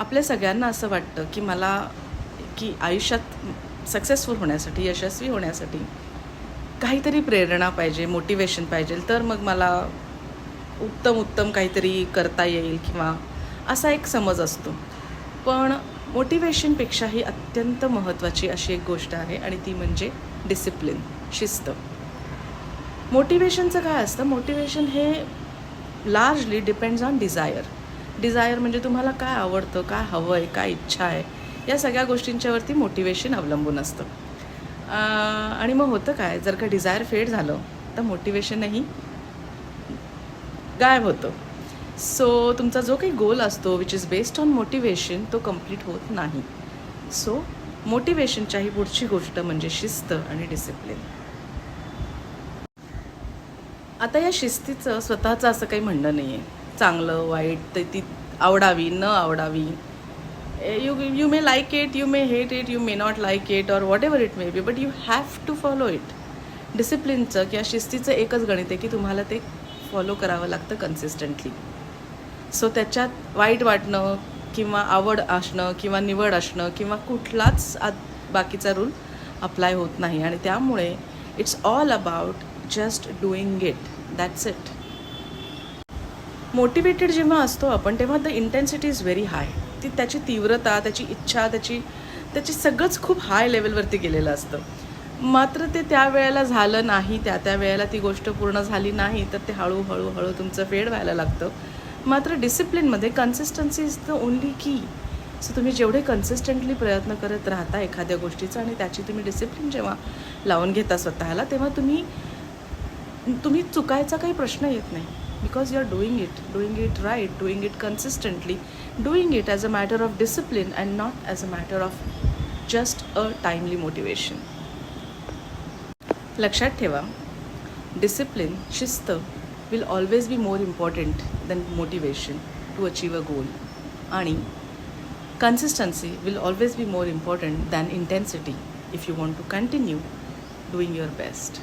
आपल्या सगळ्यांना असं वाटतं की मला की आयुष्यात सक्सेसफुल होण्यासाठी यशस्वी होण्यासाठी काहीतरी प्रेरणा पाहिजे मोटिवेशन पाहिजे तर मग मला उत्तम उत्तम काहीतरी करता येईल किंवा असा एक समज असतो. पण मोटिवेशनपेक्षाही अत्यंत महत्त्वाची अशी एक गोष्ट आहे आणि ती म्हणजे डिसिप्लिन शिस्त. मोटिवेशनचं काय असतं? मोटिवेशन हे largely depends on desire desire म्हणजे तुम्हाला काय आवडतं काय हवं आहे काय इच्छा आहे या सगळ्या गोष्टींच्यावरती मोटिवेशन अवलंबून असतं. आणि मग होतं काय जर का डिझायर फेड झालं तर मोटिवेशनही गायब होतं. सो तुमचा जो काही गोल असतो which is based on motivation तो कंप्लीट होत नाही. सो so, मोटिवेशनच्याही पुढची गोष्ट म्हणजे शिस्त आणि डिसिप्लिन आता या शिस्तीचं स्वतःचं असं काही म्हणणं नाही आहे चांगलं वाईट ते ती आवडावी न आवडावी. You you may like it you may hate it you may not like it or whatever it may be but you have to follow it डिसिप्लिनचं किंवा शिस्तीचं एकच गणित आहे की तुम्हाला ते फॉलो करावं लागतं कन्सिस्टंटली सो त्याच्यात वाईट वाटणं किंवा आवड असणं किंवा निवड असणं किंवा कुठलाच आत बाकीचा रूल अप्लाय होत नाही. आणि त्यामुळे it's all about just doing it that's it motivated जेव्हा असतो आपण तेव्हा the intensity is very high ती त्याची तीव्रता त्याची इच्छा त्याची त्याची सगळंच खूप हाय लेवलवरती गेलेलं असतं. मात्र ते त्या वेळेला झालं नाही त्या त्या वेळेला ती गोष्ट पूर्ण झाली नाही तर ते हळूहळू हळू तुमचं फेड व्हायला लागतं. मात्र डिसिप्लिनमध्ये consistency is the only key so तुम्ही जेवढे कन्सिस्टंटली प्रयत्न करत राहता एखाद्या गोष्टीचा आणि त्याची तुम्ही डिसिप्लिन जेव्हा लावून घेता स्वतःला तेव्हा तुम्ही तुम्ही चुकायचा काही प्रश्न येत नाही. Because you are doing it doing it right doing it consistently doing it as a matter of discipline and not as a matter of just a timely motivation लक्षात ठेवा डिसिप्लिन शिस्त will always be more important than motivation to achieve a goal आणि consistency will always be more important than intensity if you want to continue doing your best